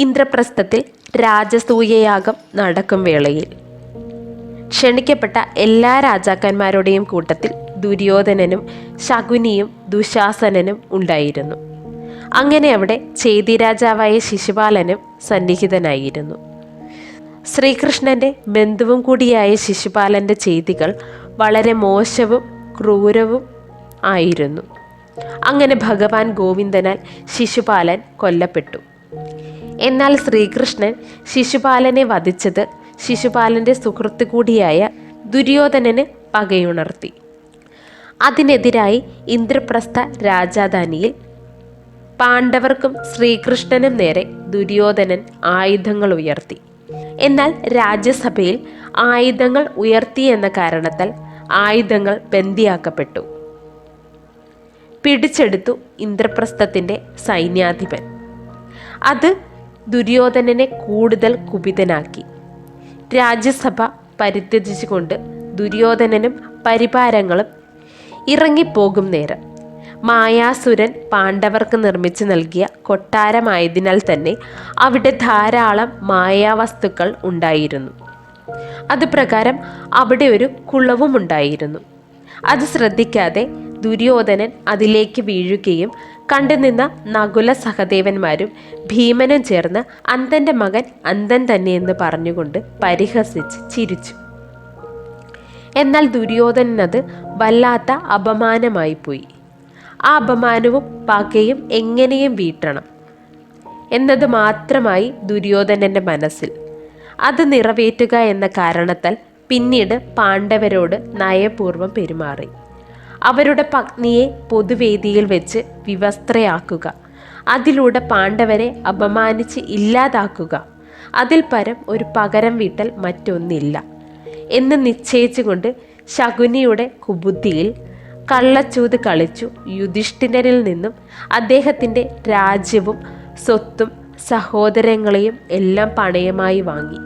ഇന്ദ്രപ്രസ്ഥത്തിൽ രാജസൂയയാഗം നടക്കും വേളയിൽ. ക്ഷണിക്കപ്പെട്ട എല്ലാ രാജാക്കന്മാരുടെയും കൂട്ടത്തിൽ ദുര്യോധനനും ശകുനിയും ദുശാസനനും ഉണ്ടായിരുന്നു. അങ്ങനെ അവിടെ ചേതി രാജാവായ ശിശുപാലനും സന്നിഹിതനായിരുന്നു. ശ്രീകൃഷ്ണന്റെ ബന്ധുവും കൂടിയായ ശിശുപാലന്റെ ചെയ്തികൾ വളരെ മോശവും ക്രൂരവും ആയിരുന്നു. അങ്ങനെ ഭഗവാൻ ഗോവിന്ദനാൽ ശിശുപാലൻ കൊല്ലപ്പെട്ടു. എന്നാൽ ശ്രീകൃഷ്ണൻ ശിശുപാലനെ വധിച്ചത് ശിശുപാലന്റെ സുഹൃത്ത് കൂടിയായ ദുര്യോധനന് പകയുണർത്തി. അതിനെതിരായി ഇന്ദ്രപ്രസ്ഥ രാജധാനിയിൽ പാണ്ഡവർക്കും ശ്രീകൃഷ്ണനും നേരെ ദുര്യോധനൻ ആയുധങ്ങൾ ഉയർത്തി. എന്നാൽ രാജ്യസഭയിൽ ആയുധങ്ങൾ ഉയർത്തി എന്ന കാരണത്താൽ ആയുധങ്ങൾ ബന്ദിയാക്കപ്പെട്ടു. പിടിച്ചെടുത്തു ഇന്ദ്രപ്രസ്ഥത്തിന്റെ സൈന്യാധിപൻ. അത് ദുര്യോധനനെ കൂടുതൽ കുപിതനാക്കി. രാജ്യസഭ പരിത്യജിച്ചുകൊണ്ട് ദുര്യോധനനും പരിപാരങ്ങളും ഇറങ്ങിപ്പോകും നേരം. മായാസുരൻ പാണ്ഡവർക്ക് നിർമ്മിച്ചു നൽകിയ കൊട്ടാരമായതിനാൽ തന്നെ അവിടെ ധാരാളം മായാവസ്തുക്കൾ ഉണ്ടായിരുന്നു. അത് പ്രകാരം അവിടെ ഒരു കുളവും ഉണ്ടായിരുന്നു അത് ശ്രദ്ധിക്കാതെ ദുര്യോധനൻ അതിലേക്ക് വീഴുകയും കണ്ടുനിന്ന നകുല സഹദേവന്മാരും ഭീമനും ചേർന്ന് അന്തന്റെ മകൻ അന്തൻ തന്നെയെന്ന് പറഞ്ഞുകൊണ്ട് പരിഹസിച്ച് ചിരിച്ചു. എന്നാൽ ദുര്യോധനത് വല്ലാത്ത അപമാനമായി പോയി. ആ അപമാനവും പകയും എങ്ങനെയും വീട്ടണം എന്നത് മാത്രമായി ദുര്യോധനന്റെ മനസ്സിൽ. അത് നിറവേറ്റുക എന്ന കാരണത്താൽ പിന്നീട് പാണ്ഡവരോട് നയപൂർവം പെരുമാറി. അവരുടെ പത്നിയെ പൊതുവേദിയിൽ വെച്ച് വിവസ്ത്രയാക്കുക. അതിലൂടെ പാണ്ഡവരെ അപമാനിച്ച് ഇല്ലാതാക്കുക. അതിൽ പരം ഒരു പകരം വീട്ടൽ മറ്റൊന്നില്ല. എന്ന് നിശ്ചയിച്ചുകൊണ്ട് ശകുനിയുടെ കുബുദ്ധിയിൽ കള്ളച്ചൂത് കളിച്ചു യുധിഷ്ഠിരനിൽ നിന്നും അദ്ദേഹത്തിന്റെ രാജ്യവും സ്വത്തും സഹോദരങ്ങളെയും എല്ലാം പണയമായി വാങ്ങി.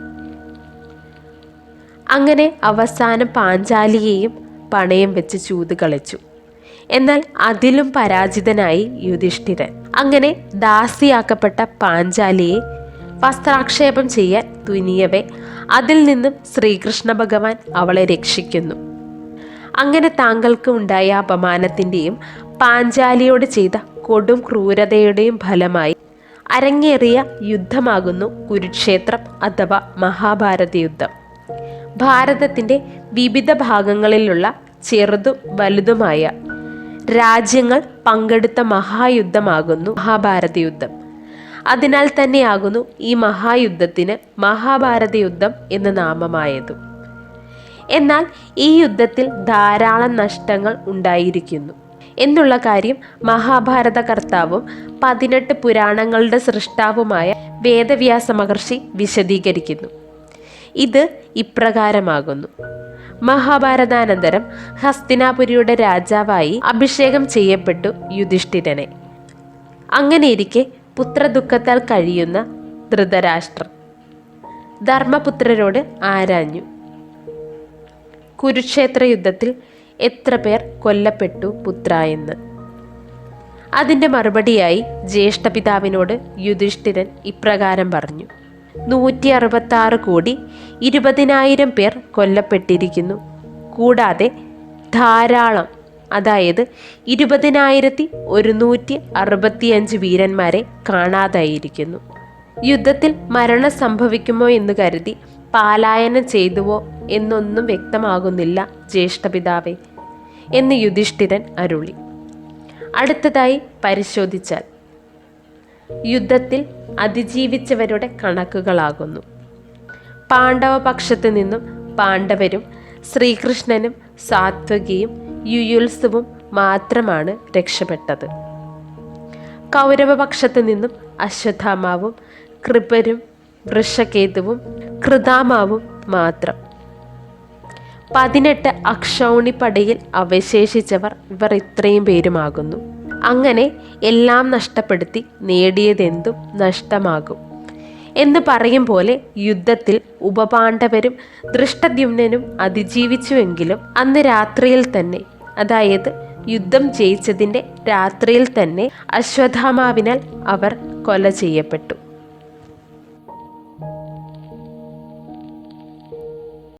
അങ്ങനെ അവസാനം പാഞ്ചാലിയെയും പണയം വെച്ച് ചൂത് കളിച്ചു. എന്നാൽ അതിലും പരാജിതനായി യുധിഷ്ഠിരൻ. അങ്ങനെ ദാസിയാക്കപ്പെട്ട പാഞ്ചാലിയെ വസ്ത്രാക്ഷേപം ചെയ്യാൻ തുനിയവെ അതിൽ നിന്നും ശ്രീകൃഷ്ണ ഭഗവാൻ അവളെ രക്ഷിക്കുന്നു. അങ്ങനെ താങ്കൾക്ക് ഉണ്ടായ അപമാനത്തിന്റെയും പാഞ്ചാലിയോട് ചെയ്ത കൊടും ക്രൂരതയുടെയും ഫലമായി അരങ്ങേറിയ യുദ്ധമാകുന്നു കുരുക്ഷേത്രം അഥവാ മഹാഭാരത യുദ്ധം ഭാരതത്തിന്റെ വിവിധ ഭാഗങ്ങളിലുള്ള ചെറുതും വലുതുമായ രാജ്യങ്ങൾ പങ്കെടുത്ത മഹായുദ്ധമാകുന്നു മഹാഭാരത യുദ്ധം അതിനാൽ തന്നെയാകുന്നു ഈ മഹായുദ്ധത്തിന് മഹാഭാരത യുദ്ധം എന്ന് നാമമായതും. എന്നാൽ ഈ യുദ്ധത്തിൽ ധാരാളം നഷ്ടങ്ങൾ ഉണ്ടായിരിക്കുന്നു. എന്നുള്ള കാര്യം മഹാഭാരത കർത്താവും പതിനെട്ട് പുരാണങ്ങളുടെ സൃഷ്ടാവുമായ വേദവ്യാസ മഹർഷി വിശദീകരിക്കുന്നു. ഇത് ഇപ്രകാരമാകുന്നു. മഹാഭാരതാനന്തരം ഹസ്തിനാപുരിയുടെ രാജാവായി അഭിഷേകം ചെയ്യപ്പെട്ടു യുധിഷ്ഠിരനെ. അങ്ങനെയിരിക്കെ പുത്രദുഃഖത്താൽ കഴിയുന്ന ധൃതരാഷ്ട്രർ ധർമ്മപുത്രരോട് ആരാഞ്ഞു. കുരുക്ഷേത്ര യുദ്ധത്തിൽ എത്ര പേർ കൊല്ലപ്പെട്ടു പുത്ര എന്ന്. അതിന്റെ മറുപടിയായി ജ്യേഷ്ഠപിതാവിനോട് യുധിഷ്ഠിരൻ ഇപ്രകാരം പറഞ്ഞു. നൂറ്റി അറുപത്താറ് കോടി ഇരുപതിനായിരം പേർ കൊല്ലപ്പെട്ടിരിക്കുന്നു. കൂടാതെ ധാരാളം അതായത് ഇരുപതിനായിരത്തി ഒരുന്നൂറ്റി അറുപത്തിയഞ്ച് വീരന്മാരെ കാണാതായിരിക്കുന്നു. യുദ്ധത്തിൽ മരണം സംഭവിക്കുമോ എന്ന് കരുതി പാലായനം ചെയ്തുവോ എന്നൊന്നും വ്യക്തമാകുന്നില്ല ജ്യേഷ്ഠപിതാവേ എന്ന് യുധിഷ്ഠിരൻ അരുളി. അടുത്തതായി പരിശോധിച്ചാൽ യുദ്ധത്തിൽ അതിജീവിച്ചവരുടെ കണക്കുകളാകുന്നു. പാണ്ഡവ പക്ഷത്തു നിന്നും പാണ്ഡവരും ശ്രീകൃഷ്ണനും സാത്വകിയും യുയുത്സവും മാത്രമാണ് രക്ഷപ്പെട്ടത്. കൗരവപക്ഷത്തു നിന്നും അശ്വത്ഥാമാവും കൃപരും വൃഷകേതുവും കൃതാമാവും മാത്രം. പതിനെട്ട് അക്ഷൗണിപ്പടയിൽ അവശേഷിച്ചവർ ഇവർ ഇത്രയും പേരുമാകുന്നു. അങ്ങനെ എല്ലാം നഷ്ടപ്പെടുത്തി നേടിയതെന്തും നഷ്ടമാകും. എന്ന് പറയും പോലെ യുദ്ധത്തിൽ ഉപപാണ്ഡവരും ദൃഷ്ടദ്യുനും അതിജീവിച്ചുവെങ്കിലും അന്ന് രാത്രിയിൽ തന്നെ അതായത് യുദ്ധം ജയിച്ചതിന്റെ രാത്രിയിൽ തന്നെ അശ്വത്ഥാമാവിനാൽ അവർ കൊല ചെയ്യപ്പെട്ടു.